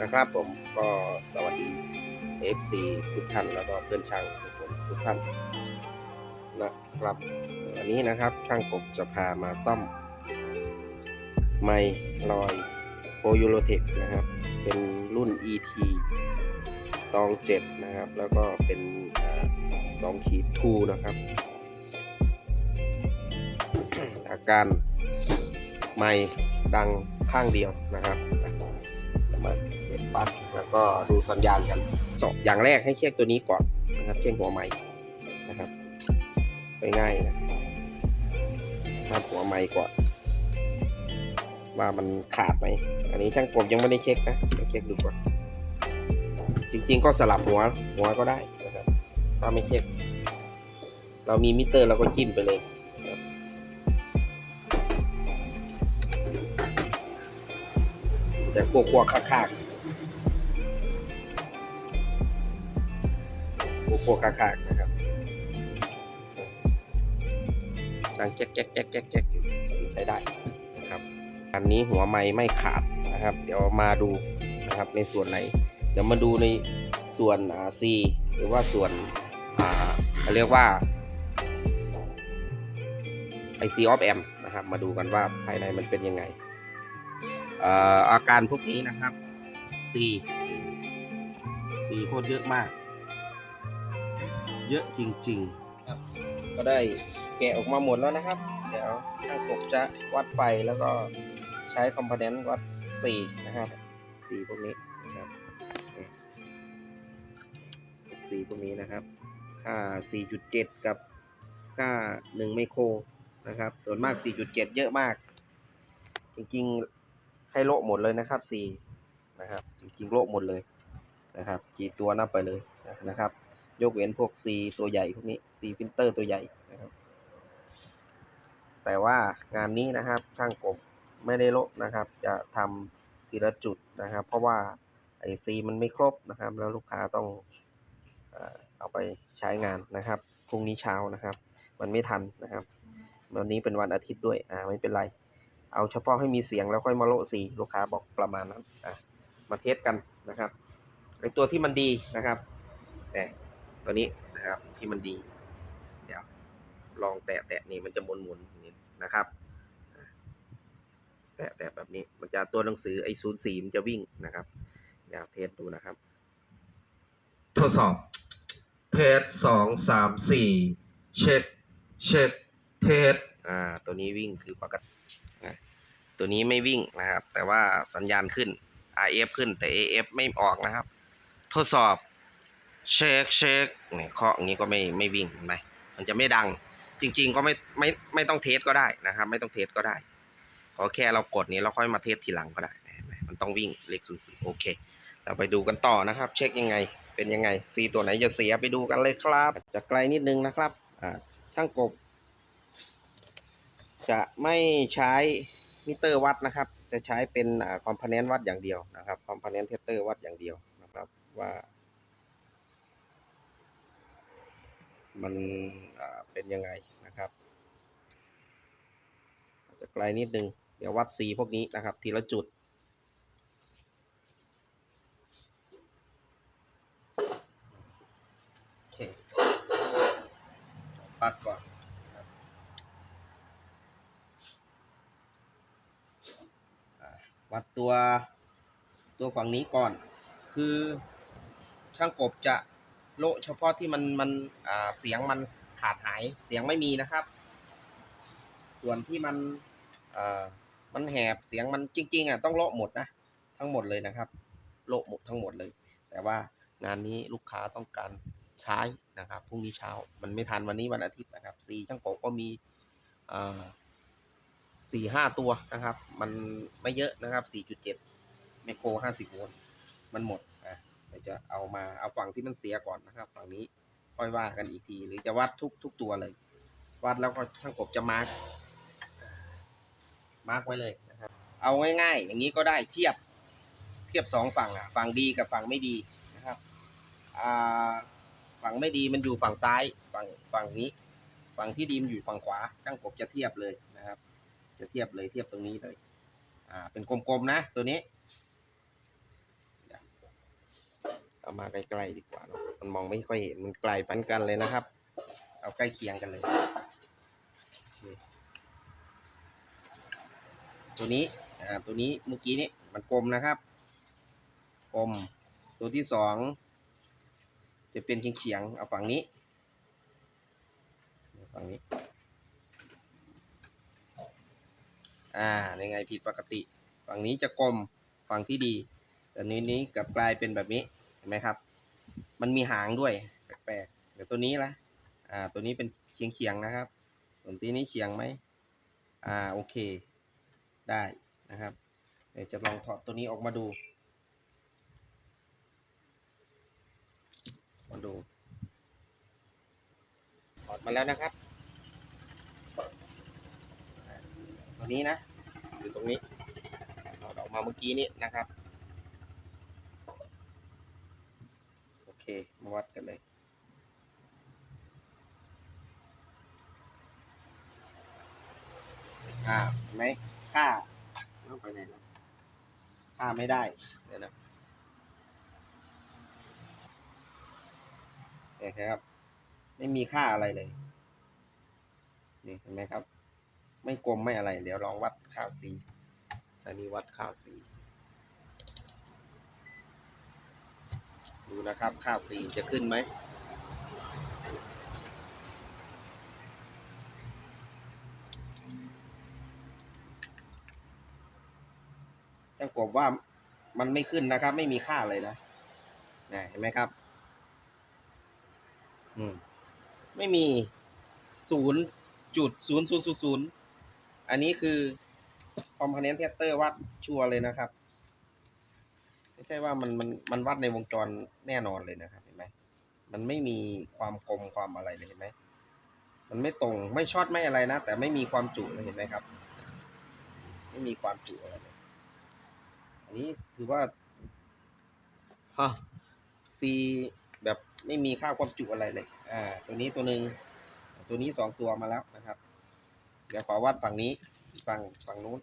นะครับผมก็สวัสดี FC ทุกท่านแล้วก็เพื่อนช่างทุกคนทุกท่านนะครับวันนี้นะครับช่างกบจะพามาซ่อม ไมลอยโปยูโรเทคนะครับ เป็นรุ่น ET ตอง 7 นะครับ แล้วก็เป็นสองขีดทูนะครับ อาการไม่ดังข้างเดียวนะครับ ปลั๊กแล้วก็ดูสัญญาณกันสองอย่างแรกให้เช็คตัวนี้ก่อนนะครับเช็คหัวไม้นะครับไปง่ายนะมาหัวไม้ก่อนว่ามันขาดไหม อันนี้ช่างกบยังไม่ได้เช็คนะเดี๋ยวเช็คดูก่อน จริง ๆ ก็สลับหัวหัวก็ได้นะครับถ้าไม่เช็ค เรามีมิเตอร์เราก็จิ้มไปเลยนะครับมันจะคั่วคั่วๆคากๆ คั่วคั่วๆคากนะครับดังแจ๊กแจ๊กแจ๊กแจ๊กแจ๊กอยู่ใช้ได้นะครับอันนี้หัวไม้ไม่ขาดนะครับ เดี๋ยวมาดูนะครับในส่วนไหน เดี๋ยวมาดูในส่วนอ่า C หรือว่าส่วนอ่าเขาเรียกว่า IC of M นะครับ มาดูกันว่าภายในมันเป็นยังไงเอ่ออาการพวกนี้นะครับ C C โคตรเยอะมาก เยอะจริง ๆ ครับ ก็ได้แกะออกมาหมดแล้วนะครับ เดี๋ยวช่างกบจะวัดไฟแล้วก็ใช้คอมโพเนนต์วัด C นะครับ C พวกนี้นะครับสีพวกนี้นะครับ ค่า 4.7 กับค่า 1 ไมโครนะครับ ส่วนมาก 4.7 เยอะมาก จริงๆให้โละหมดเลยนะครับ 4 นะครับ จริงๆโละหมดเลยนะครับกี่ตัวนับไปเลยนะครับ ยกเว้นพวก C ตัวใหญ่พวกนี้ C ฟิลเตอร์ตัวใหญ่นะครับ แต่ว่างานนี้นะครับช่างกบไม่ได้โละนะครับ จะทำทีละจุดนะครับ เพราะว่าไอซีมันไม่ครบนะครับ แล้วลูกค้าต้องเอาไปใช้งานนะครับพรุ่งนี้เช้านะครับ มันไม่ทันนะครับ วันนี้เป็นวันอาทิตย์ด้วยอ่าไม่เป็นไร เอาเฉพาะให้มีเสียงแล้วค่อยมาโลสีลูกค้าบอกประมาณนั้นอะมาเทสกันนะครับไอตัวที่มันดีนะครับแต่ ตัวนี้นะครับที่มันดี เดี๋ยวลองแตะแตะนี่มันจะหมุนหมุนๆนี่นะครับอะแตะแตะแบบนี้มันจะตัวหนังสือไอศูนย์สี่มันจะวิ่งนะครับเดี๋ยวเทสดูนะครับ ทดสอบ เทสสองสามสี่เช็คเช็คเทสอ่าตัวนี้วิ่งคือปกตินะตัวนี้ไม่วิ่งนะครับ แต่ว่าสัญญาณขึ้น RF ขึ้นแต่ AF ไม่ออกนะครับ ทดสอบ เช็คเช็คเนี่ยเคาะอย่างนี้ก็ไม่ไม่วิ่งเห็นไหมมันจะไม่ดัง จริง ๆ ก็ไม่ไม่ไม่ต้องเทสก็ได้นะครับ ไม่ต้องเทสก็ได้ขอแค่เรากดนี้เราค่อยมาเทสทีหลังก็ได้เห็นไหมมันต้องวิ่งเลขศูนย์สี่โอเค เราไปดูกันต่อนะครับ เช็คยังไงเป็นยังไงซีตัวไหนจะเสียไปดูกันเลยครับ จะไกลนิดนึงนะครับอ่าช่างกบ จะไม่ใช้มิเตอร์วัดนะครับ จะใช้เป็นคอมโพเนนต์วัดอย่างเดียวนะครับคอมโพเนนต์เทสเตอร์วัดอย่างเดียวนะครับว่า มันเป็นยังไงนะครับจะไกลนิดนึง เดี๋ยววัด C พวกนี้นะครับ ทีละจุดโอเคปัดก่อนวัดตัวตัวฝั่งนี้ก่อน คือช่างกบจะ โละเฉพาะที่มันมันเสียงมันขาดหายเสียงไม่มีนะครับ ส่วนที่มันมันแหบเสียงมันจริง ๆอะต้องโละหมดนะทั้งหมดเลยนะครับ โละหมดทั้งหมดเลย แต่ว่างานนี้ลูกค้าต้องการใช้นะครับพรุ่งนี้เช้ามันไม่ทันวันนี้วันอาทิตย์นะครับซีช่างโกก็มีสี่ห้าตัวนะครับ มันไม่เยอะนะครับสี่จุดเจ็ดไมโครห้าสิบโวลต์มันหมด ดี๋ยวจะเอามาเอาฝั่งที่มันเสียก่อนนะครับ ฝั่งนี้ค่อยว่ากันอีกที หรือจะวัดทุกทุกตัวเลย วัดแล้วก็ช่างกบจะมาร์กมาร์กไว้เลยนะครับ เอาง่ายๆ อย่างนี้ก็ได้เทียบเทียบสองฝั่งอะฝั่งดีกับฝั่งไม่ดีนะครับอ่าฝั่งไม่ดีมันอยู่ฝั่งซ้ายฝั่งฝั่งนี้ฝั่งที่ดีมันอยู่ฝั่งขวาช่างกบจะเทียบเลยนะครับ จะเทียบเลยเทียบตรงนี้เลย อ่าเป็นกลมๆนะตัวนี้ เอามาใกล้ๆดีกว่าเนอะมันมองไม่ค่อยเห็นมันไกลปันกันเลยนะครับ เอาใกล้เคียงกันเลย ตัวนี้อ่าตัวนี้เมื่อกี้นี้มันกลมนะครับกลมตัวที่สองจะเป็นเฉียงๆเอาฝั่งนี้ฝั่งนี้ อ่ายังไงผิดปกติ ฝั่งนี้จะกลมฝั่งที่ดีแต่นี้นี้กลับกลายเป็นแบบนี้ เห็นไหมครับ มันมีหางด้วยแปลกๆเดี๋ยวตัวนี้ละอ่า ตัวนี้เป็นเฉียงเฉียงๆนะครับ ส่วนที่นี้เฉียงไหมอ่าโอเค ได้นะครับ เดี๋ยวจะลองถอดตัวนี้ออกมาดู มาดูถอดมาแล้วนะครับ ตัวนี้นะอยู่ตรงนี้ถอดออกมาเมื่อกี้นี้นะครับ โอเค มาวัดกันเลยอ่าไหมค่าต้องไปไหนนะค่าไม่ได้เดี๋ยวนะเนี่ยครับ ไม่มีค่าอะไรเลยนี่เห็นไหมครับ ไม่กลมไม่อะไร เดี๋ยวลองวัดค่า c อันนี้วัดค่า c ดูนะครับค่า c จะขึ้นไหมช่างกบว่ามันไม่ขึ้นนะครับ ไม่มีค่าเลยนะนะเห็นไหมครับ อืม ไม่มีศูนย์จุดศูนย์ศูนย์ศูนย์ศูนย์อันนี้คือคอมโพเนนต์เทสเตอร์วัดชัวร์เลยนะครับ ไม่ใช่ว่ามันมันมันวัดในวงจรแน่นอนเลยนะครับเห็นไหมมันไม่มีความกลมความอะไรเลยเห็นไหมมันไม่ตรงไม่ช็อตไม่อะไรนะ แต่ไม่มีความจุเลยเห็นไหมครับ ไม่มีความจุอะไรเลยอันนี้ถือว่าฮะ C แบบไม่มีค่าความจุอะไรเลย อ่า ตัวนี้ตัวหนึ่งตัวนี้สองตัวมาแล้วนะครับ เดี๋ยวขอวัดฝั่งนี้ฝั่งฝั่งนู้น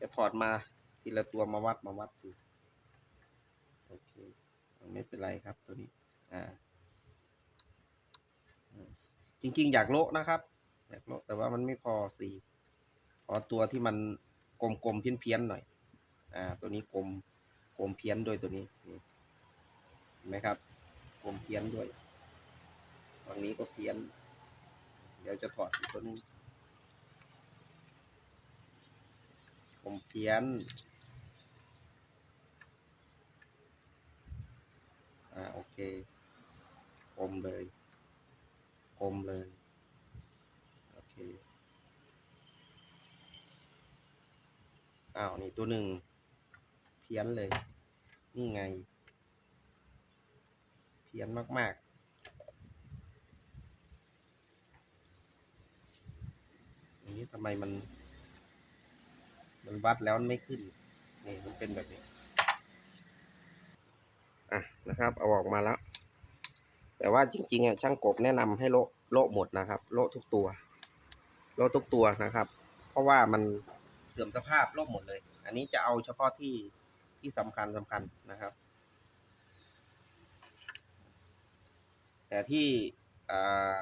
จะถอดมาทีละตัวมาวัดมาวัดดู โอเคไม่เป็นไรครับตัวนี้อ่าจริง ๆ อยากโละนะครับ อยากโละแต่ว่ามันไม่พอสีขอตัวที่มันกลมๆเพี้ยนๆหน่อย อ่า ตัวนี้กลมกลมเพี้ยนด้วยตัวนี้เห็นไหมครับกลมเพี้ยนด้วยฝั่งนี้ก็เพี้ยน เดี๋ยวจะถอดอีกตัวนึงกลมเพี้ยน อ่าโอเคกลมเลยกลมเลยโอเคอ้าวนี่ตัวหนึ่งเพี้ยนเลย นี่ไง เพี้ยนมากๆอย่างนี้ทำไมมัน มันวัดแล้วมันไม่ขึ้นนี่มันเป็นแบบนี้ อะนะครับ เอาออกมาแล้ว แต่ว่าจริงๆอะช่างกบแนะนำให้โละโละหมดนะครับ โละทุกตัว โละทุกตัวนะครับ เพราะว่ามันเสื่อมสภาพโละหมดเลย อันนี้จะเอาเฉพาะที่ที่สำคัญสำคัญนะครับ แต่ที่อ่า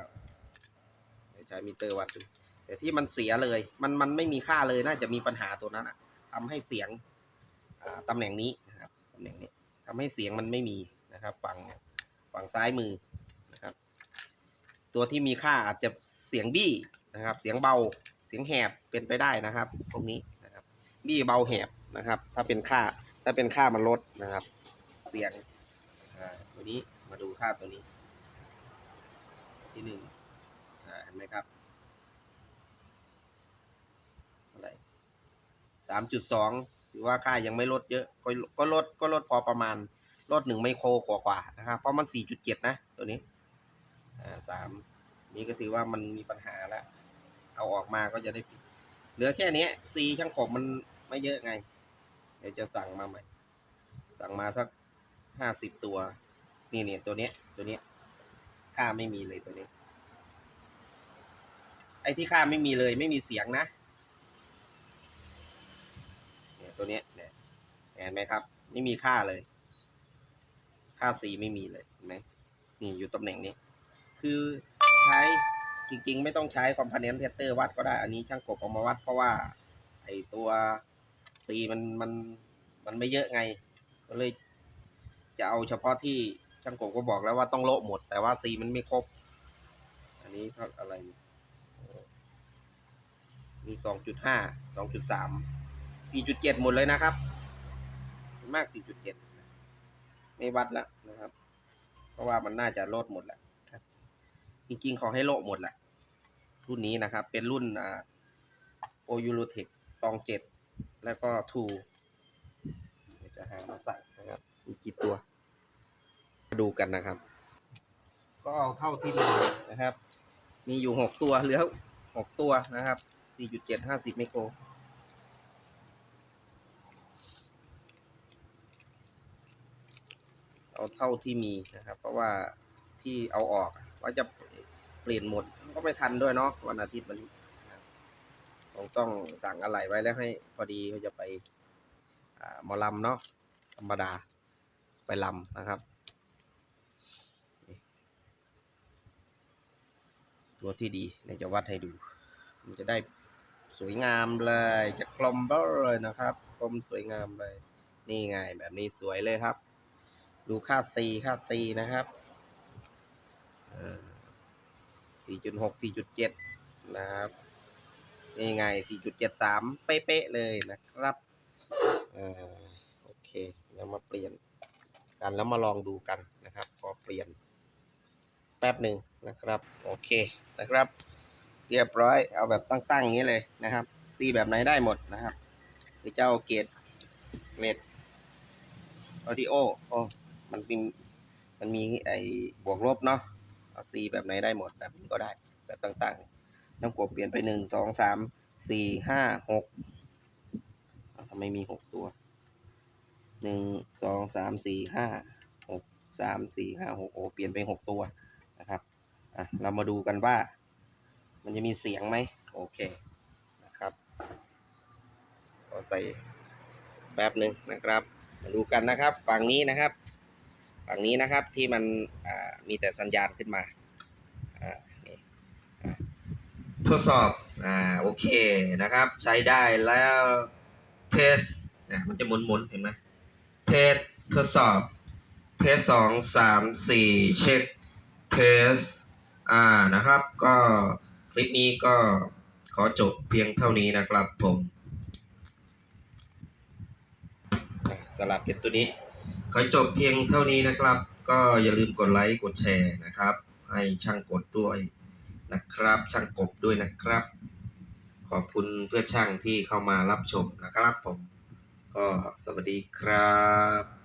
ใช้มิเตอร์วัดดูแต่ที่มันเสียเลย มันมันไม่มีค่าเลยน่าจะมีปัญหาตัวนั้นอะทำให้เสียงอ่าตำแหน่งนี้นะครับตำแหน่งนี้ ทำให้เสียงมันไม่มีนะครับ ฝั่งฝั่งซ้ายมือนะครับ ตัวที่มีค่าอาจจะเสียงบี้นะครับ เสียงเบาเสียงแหบเป็นไปได้นะครับพวกนี้นะครับบี้เบาแหบนะครับ ถ้าเป็นค่าถ้าเป็นค่ามันลดนะครับ เสียงตัวนี้มาดูค่าตัวนี้ ที่หนึ่งเห็นไหมครับเท่าไหร่สามจุดสอง ถือว่าค่ายังไม่ลดเยอะ ก็ก็ลดก็ลดพอประมาณลดหนึ่งไมโครกว่ากว่าๆนะครับเพราะมันสี่จุดเจ็ดนะตัวนี้อ่าสามนี่ก็ถือว่ามันมีปัญหาแล้ว เอาออกมาก็จะได้ปิดเหลือแค่นี้ซีช่างกบมันไม่เยอะไง เดี๋ยวจะสั่งมาใหม่ สั่งมาสักห้าสิบตัว นี่เนี่ยตัวเนี้ย ตัวเนี้ย ค่าไม่มีเลยตัวนี้ ไอ้ที่ค่าไม่มีเลยไม่มีเสียงนะ ตัวเนี้ยเนี่ยเห็นไหมครับ ไม่มีค่าเลย ค่าสีไม่มีเลยเห็นไหมนี่อยู่ตำแหน่งนี้ คือใช้จริง ๆ ไม่ต้องใช้คอมพานเนนต์เทสเตอร์วัดก็ได้ อันนี้ช่างกบเอามาวัดเพราะว่า ไอตัวสีมันมันมันไม่เยอะไง ก็เลย จะเอาเฉพาะที่ช่างกบก็บอกแล้วว่าต้องโละหมด แต่ว่าสีมันไม่ครบ อันนี้เท่าอะไรมีสองจุดห้าสองจุดสาม สี่จุดเจ็ดหมดเลยนะครับ มากสี่จุดเจ็ดไม่วัดแล้วนะครับ เพราะว่ามันน่าจะโลดหมดแหละจริงๆขอให้โลดหมดแหละ รุ่นนี้นะครับ เป็นรุ่นโอยูโรเทคตองเจ็ดแล้วก็ทูจะหามาใส่นะครับ มีกี่ตัว มาดูกันนะครับ ก็เอาเท่าที่มีนะครับ มีอยู่หกตัว เหลือหกตัวนะครับสี่จุดเจ็ดห้าสิบไมโคร เอาเท่าที่มีนะครับ เพราะว่าที่เอาออกว่าจะเปลี่ยนหมดก็ไม่ทันด้วยเนาะวันอาทิตย์มันต้องต้องสั่งอะไรไว้แล้วให้พอดีเขาจะไปหมอลำเนาะธรรมดาไปลำนะครับ ตัวที่ดีเดี๋ยจะวัดให้ดู มันจะได้สวยงามเลย จะกลมเบ้อเลยนะครับ กลมสวยงามเลย นี่ไงแบบนี้สวยเลยครับ ดูค่าซีค่าซีนะครับสี่จุดหกสี่จุดเจ็ดนะครับนี่ไงสี่จุดเจ็ดสามเป๊ะๆเลยนะครับอ่าโอเคเรามาเปลี่ยนกันแล้วมาลองดูกันนะครับพอเปลี่ยนแป๊บหนึ่งนะครับ โอเคนะครับ เรียบร้อยเอาแบบตั้งๆอย่างนี้เลยนะครับซีแบบไหนได้หมดนะครับหรือเจ้าเกตเกรดออดิโอโอ มันมีมันมีไอ้บวกลบเนาะเอาซีแบบไหนได้หมดแบบนี้ก็ได้แบบต่างๆต้องกดเปลี่ยนไปหนึ่งสองสามสี่ห้าหกทำไมมีหกตัวหนึ่งสองสามสี่ห้าหกสามสี่ห้าหกโอเปลี่ยนไปหกตัวนะครับอะเรามาดูกันว่า มันจะมีเสียงไหมโอเคนะครับก็ใส่แป๊บหนึ่งนะครับ มาดูกันนะครับ ฝั่งนี้นะครับ ฝั่งนี้นะครับที่มันมีแต่สัญญาณขึ้นมาทดสอบอ่าโอเคนะครับ ใช้ได้แล้วเทสนะมันจะหมุนๆเห็นไหมเทสทดสอบเทสสองสามสี่เช็คเทสอ่านะครับ ก็คลิปนี้ก็ขอจบเพียงเท่านี้นะครับผมสลับเป็นตัวนี้ ขอจบเพียงเท่านี้นะครับ ก็อย่าลืมกดไลค์กดแชร์นะครับ ให้ช่างกดด้วยนะครับ ช่างกบด้วยนะครับ ขอบคุณเพื่อช่างที่เข้ามารับชมนะครับผม ก็สวัสดีครับ